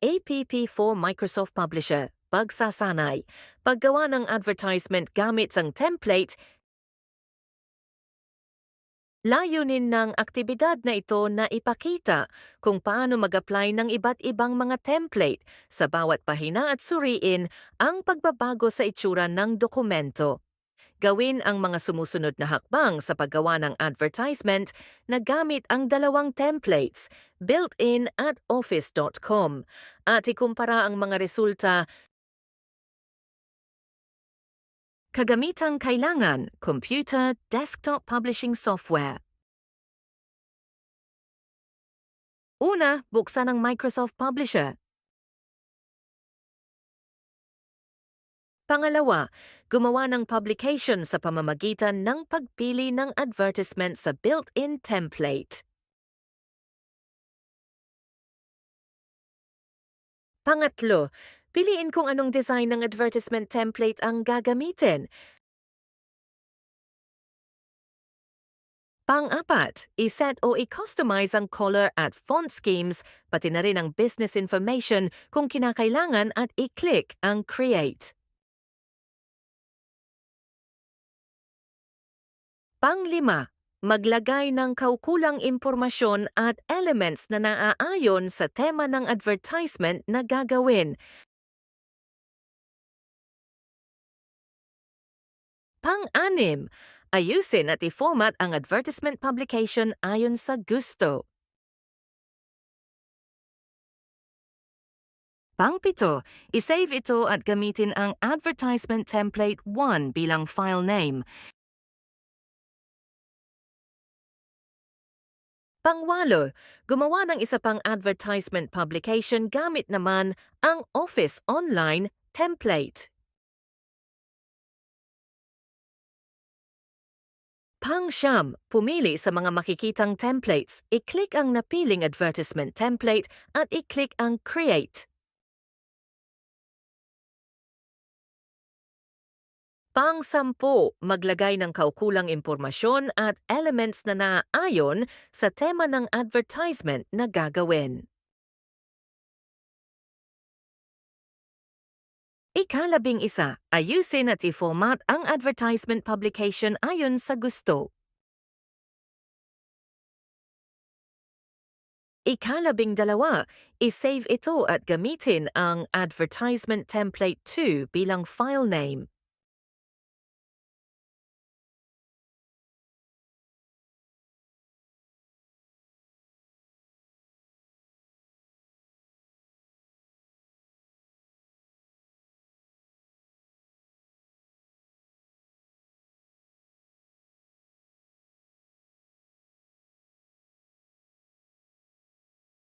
APP4 Microsoft Publisher, pagsasanay, paggawa ng advertisement gamit ang template, Layunin ng aktibidad na ito na ipakita kung paano mag-apply ng iba't ibang mga template sa bawat pahina at suriin ang pagbabago sa itsura ng dokumento. Gawin ang mga sumusunod na hakbang sa paggawa ng advertisement na gamit ang dalawang templates, built-in at office.com, at ikumpara ang mga resulta Kagamitang kailangan, computer, desktop publishing software. Una, buksan ang Microsoft Publisher. Pangalawa, gumawa ng publication sa pamamagitan ng pagpili ng advertisement sa built-in template. Pangatlo, piliin kung anong design ng advertisement template ang gagamitin. Pang-apat, iset o i-customize ang color at font schemes, pati na rin ang business information kung kinakailangan at i-click ang create. Panglima, maglagay ng kaukulang impormasyon at elements na naaayon sa tema ng advertisement na gagawin. Pang-anim, ayusin at i-format ang advertisement publication ayon sa gusto. Pangpito, isave ito at gamitin ang advertisement template 1 bilang file name. Pangwalo, gumawa ng isa pang advertisement publication gamit naman ang Office Online template. Pangsyam, pumili sa mga makikitang templates, i-click ang napiling advertisement template at i-click ang Create. Pang-sampu, maglagay ng kaukulang impormasyon at elements na naaayon sa tema ng advertisement na gagawin. Ikalabing isa, ayusin at i-format ang advertisement publication ayon sa gusto. Ikalabing dalawa, isave ito at gamitin ang advertisement template 2 bilang file name.